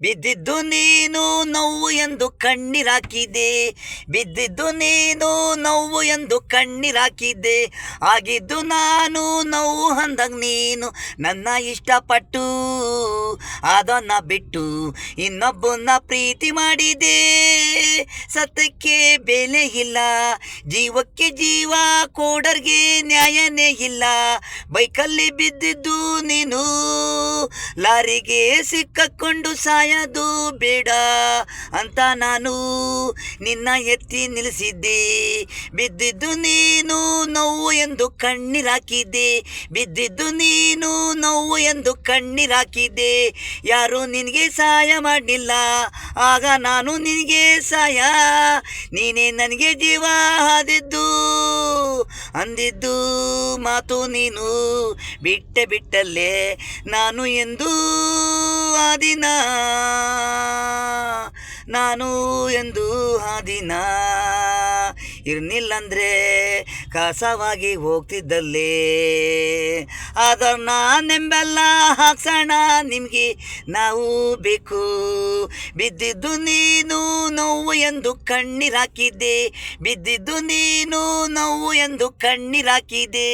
ಬಿದ್ದಿದ್ದು ನೀನು ನೋವು ಎಂದು ಕಣ್ಣೀರಾಕಿದೆ. ಬಿದ್ದಿದ್ದು ನೀನು ನೋವು ಎಂದು ಕಣ್ಣೀರಾಕಿದೆ. ಆಗಿದ್ದು ನಾನು ನೋವು ಅಂದಾಗ ನೀನು ನನ್ನ ಇಷ್ಟಪಟ್ಟು ಅದನ್ನ ಬಿಟ್ಟು ಇನ್ನೊಬ್ಬನ ಪ್ರೀತಿ ಮಾಡಿದೆ. ಸತ್ಯಕ್ಕೆ ಬೆಲೆ ಇಲ್ಲ, ಜೀವಕ್ಕೆ ಜೀವ ಕೋಡರ್ಗೆ ನ್ಯಾಯನೇ ಇಲ್ಲ. ಬೈಕಲ್ಲಿ ಬಿದ್ದಿದ್ದು ನೀನು, ಲಾರಿಗೆ ಸಿಕ್ಕಕೊಂಡು ಸಾಯದು ಬೇಡ. ಅಂತ ನಾನು ನಿನ್ನ ಎತ್ತಿ ನಿಲ್ಲಿಸಿದ್ದೆ. ಬಿದ್ದಿದ್ದು ನೀನು ನೋವು ಎಂದು ಕಣ್ಣೀರಾಕಿದ್ದೆ ಬಿದ್ದಿದ್ದು ನೀನು ನೋವು ಎಂದು ಕಣ್ಣೀರಾಕಿದ್ದೆ ಯಾರು ನಿನಗೆ ಸಹಾಯ ಮಾಡಲಿಲ್ಲ. ಆಗ ನಾನು ನಿನಗೆ ಸಹಾಯ, ನೀನೇ ನನಗೆ ಜೀವ ಆದಿದ್ದು ಅಂದಿದ್ದು ಮಾತು ನೀನು ಬಿಟ್ಟೆ ಬಿಟ್ಟಲ್ಲೇ ನಾನು ಎಂದು ಆದಿನ ನಾನು ಎಂದು ಹಾದಿನ ಇರ್ನಿಲ್ಲಂದ್ರೆ ಕಸವಾಗಿ ಹೋಗ್ತಿದ್ದಲ್ಲಿ. ಅದನ್ನ ನಿಂಬೆಲ್ಲ ಹಾಕ್ಸೋಣ, ನಿಮಗೆ ನಾವು ಬೇಕು. ಬಿದ್ದಿದ್ದು ನೀನು ನೋವು ಎಂದು ಕಣ್ಣೀರಾಕಿದ್ದೆ ಬಿದ್ದಿದ್ದು ನೀನು ನೋವು ಎಂದು ಕಣ್ಣೀರಾಕಿದೆ